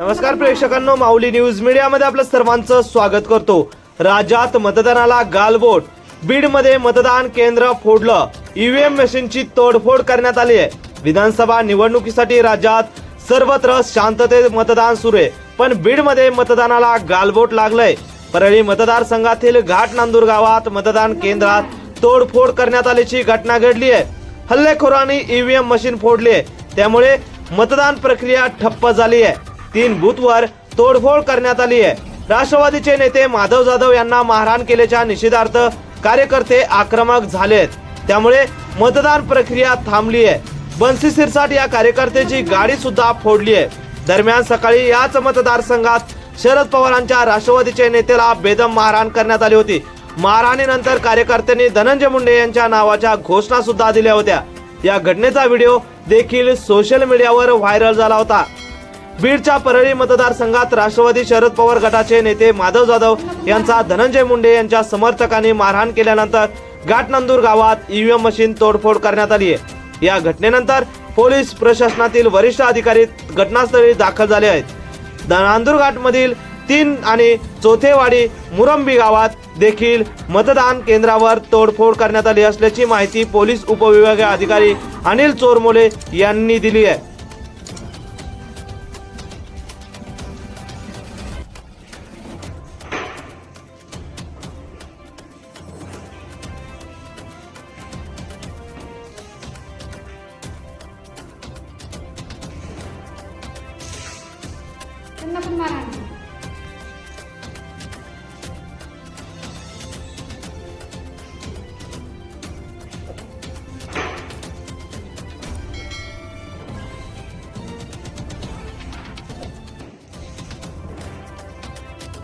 नमस्कार प्रेक्षकांनो माऊली न्यूज मीडियामध्ये आपलं सर्वांचं स्वागत करतो. राज्यात मतदानाला गालबोट. बीडमध्ये मतदान केंद्र फोडलं. ईव्हीएम मशीनची तोडफोड करण्यात आली आहे. विधानसभा निवडणुकीसाठी राज्यात सर्वत्र शांततेत मतदान सुरू आहे. पण बीडमध्ये मतदानाला गालबोट लागलंय. परळी मतदारसंघातील घाट नांदूर गावात मतदान केंद्रात तोडफोड करण्यात आल्याची घटना घडली आहे. हल्लेखोरांनी ईव्हीएम मशीन फोडली आहे. त्यामुळे मतदान प्रक्रिया ठप्प झाली आहे. तीन बूथवर तोडफोड करण्यात आली आहे. राष्ट्रवादीचे नेते माधव जाधव यांना मारहाण केल्याच्या निषेधार्थ कार्यकर्ते आक्रमक झाले आहेत त्यामुळे मतदान प्रक्रिया थांबली आहे. बन्सी सिरसाट या कार्यकर्त्याची गाडी सुद्धा फोडली आहे. दरम्यान सकाळी याच मतदारसंघात शरद पवारांच्या राष्ट्रवादीचे नेत्याला बेदम मारहाण करण्यात आली होती. मारहाणीनंतर कार्यकर्त्यांनी धनंजय मुंडे यांच्या नावाच्या घोषणा सुद्धा दिल्या होत्या. या घटनेचा व्हिडिओ देखील सोशल मीडियावर व्हायरल झाला होता. बीडच्या परळी मतदारसंघात राष्ट्रवादी शरद पवार गटाचे नेते माधव जाधव यांचा धनंजय मुंडे यांच्या समर्थकांनी मारहाण केल्यानंतर घाटनंदूर गावात ईव्हीएम मशीन तोडफोड करण्यात आली आहे. या घटनेनंतर पोलीस प्रशासनातील वरिष्ठ अधिकारी घटनास्थळी दाखल झाले आहेत. नांदूर घाटमधील तीन आणि चौथेवाडी मुरंबी गावात देखील मतदान केंद्रावर तोडफोड करण्यात आली असल्याची माहिती पोलीस उपविभागीय अधिकारी अनिल चोरमोले यांनी दिली आहे. त्यांना पण मारहाण केली.